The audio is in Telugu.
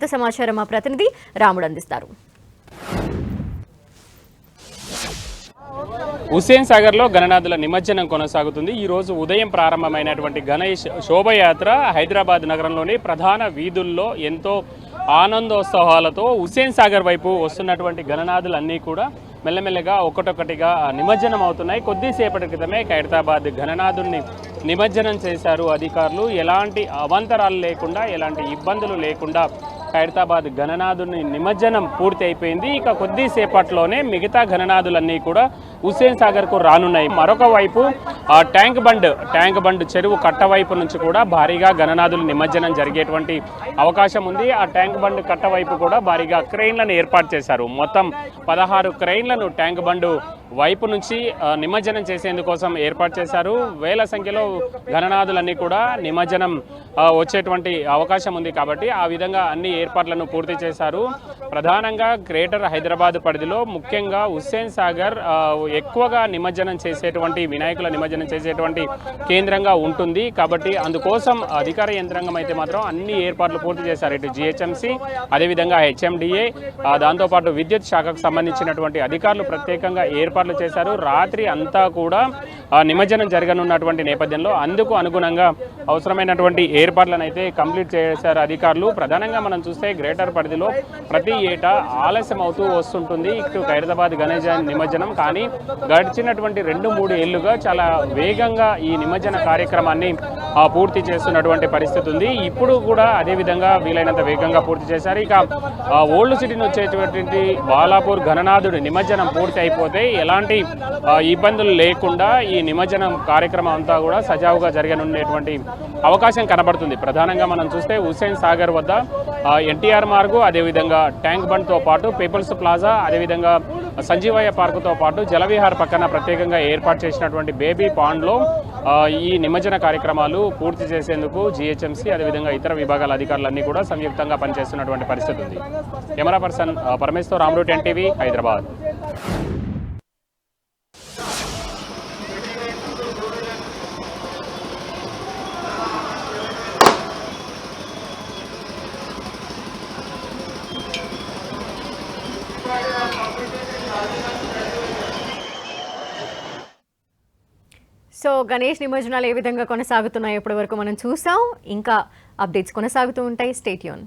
మరింత సమాచారం మా ప్రతినిధి రాముడు అందిస్తారు. హుస్సేన్ సాగర్లో గణనాథుల నిమజ్జనం కొనసాగుతుంది. ఈ రోజు ఉదయం ప్రారంభమైనటువంటి గణేష్ శోభయాత్ర హైదరాబాద్ నగరంలోని ప్రధాన వీధుల్లో ఎంతో ఆనందోత్సవాలతో హుస్సేన్ సాగర్ వైపు వస్తున్నటువంటి గణనాథులన్నీ కూడా మెల్లమెల్లగా ఒకటొకటిగా నిమజ్జనం అవుతున్నాయి. కొద్దిసేపటి క్రితమే ఖైరతాబాద్ గణనాథుల్ని నిమజ్జనం చేశారు అధికారులు. ఎలాంటి అవాంతరాలు లేకుండా ఎలాంటి ఇబ్బందులు లేకుండా ఖైరతాబాద్ ఘననాథుని నిమజ్జనం పూర్తి అయిపోయింది. ఇక కొద్దిసేపట్లోనే మిగతా ఘననాథులన్నీ కూడా హుస్సేన్ సాగర్కు రానున్నాయి. మరొక వైపు ఆ ట్యాంక్ బండ్ ట్యాంక్ బండ్ చెరువు కట్ట వైపు నుంచి కూడా భారీగా ఘననాథులు నిమజ్జనం జరిగేటువంటి అవకాశం ఉంది. ఆ ట్యాంక్ బండ్ కట్ట వైపు కూడా భారీగా క్రెయిన్లను ఏర్పాటు చేశారు. మొత్తం పదహారు క్రెయిన్లను ట్యాంక్ బండ్ వైపు నుంచి నిమజ్జనం చేసేందుకోసం ఏర్పాటు చేశారు. వేల సంఖ్యలో ఘననాథులన్నీ కూడా నిమజ్జనం వచ్చేటువంటి అవకాశం ఉంది కాబట్టి ఆ విధంగా అన్ని ఏర్పాట్లను పూర్తి చేశారు. ప్రధానంగా గ్రేటర్ హైదరాబాద్ పరిధిలో ముఖ్యంగా హుస్సేన్ సాగర్ ఎక్కువగా నిమజ్జనం చేసేటువంటి వినాయకుల నిమజ్జనం చేసేటువంటి కేంద్రంగా ఉంటుంది కాబట్టి అందుకోసం అధికార యంత్రాంగం అయితే మాత్రం అన్ని ఏర్పాట్లు పూర్తి చేశారు. ఇటు జిహెచ్ఎంసీ అదేవిధంగా హెచ్ఎండిఏ దాంతోపాటు విద్యుత్ శాఖకు సంబంధించినటువంటి అధికారులు ప్రత్యేకంగా ఏర్పాట్లు చేశారు. రాత్రి అంతా కూడా నిమజ్జనం జరగనున్నటువంటి నేపథ్యంలో అందుకు అనుగుణంగా అవసరమైనటువంటి ఏర్పాట్లను అయితే కంప్లీట్ చేశారు అధికారులు. ప్రధానంగా మనం చూస్తే గ్రేటర్ పరిధిలో ప్రతి ఏటా ఆలస్యం అవుతూ వస్తుంటుంది. ఇటు హైదరాబాద్ గణేష నిమజ్జనం. కానీ గడిచినటువంటి రెండు మూడు ఏళ్ళుగా చాలా వేగంగా ఈ నిమజ్జన కార్యక్రమాన్ని పూర్తి చేస్తున్నటువంటి పరిస్థితి ఉంది. ఇప్పుడు కూడా అదే విధంగా వీలైనంత వేగంగా పూర్తి చేశారు. ఇక ఓల్డ్ సిటీని వచ్చేటువంటి బాలాపూర్ ఘననాథుడి నిమజ్జనం పూర్తి అయిపోతే ఎలాంటి ఇబ్బందులు లేకుండా ఈ నిమజ్జనం కార్యక్రమం అంతా కూడా సజావుగా జరగనుండేటువంటి అవకాశం కనబడుతుంది. ప్రధానంగా మనం చూస్తే హుస్సేన్ సాగర్ వద్ద ఎన్టీఆర్ మార్గు అదేవిధంగా ట్యాంక్ బండ్తో పాటు పీపుల్స్ ప్లాజా అదేవిధంగా సంజీవయ్య పార్కుతో పాటు జలవిహార్ పక్కన ప్రత్యేకంగా ఏర్పాటు చేసినటువంటి బేబీ పాండ్లో ఈ నిమజ్జన కార్యక్రమాలు పూర్తి చేసేందుకు జిహెచ్ఎంసీ అదేవిధంగా ఇతర విభాగాల అధికారులన్నీ కూడా సంయుక్తంగా పనిచేస్తున్నటువంటి పరిస్థితి ఉంది. కెమెరా పర్సన్ ఆ, Parameshwar రామ్రూ ten TV Hyderabad. So Ganesh నిమజ్జనాలు ఏ విధంగా కొనసాగుతున్నాయో ఇప్పటి వరకు మనం చూసాం. ఇంకా అప్డేట్స్ కొనసాగుతూ ఉంటాయి. స్టేట్యూన్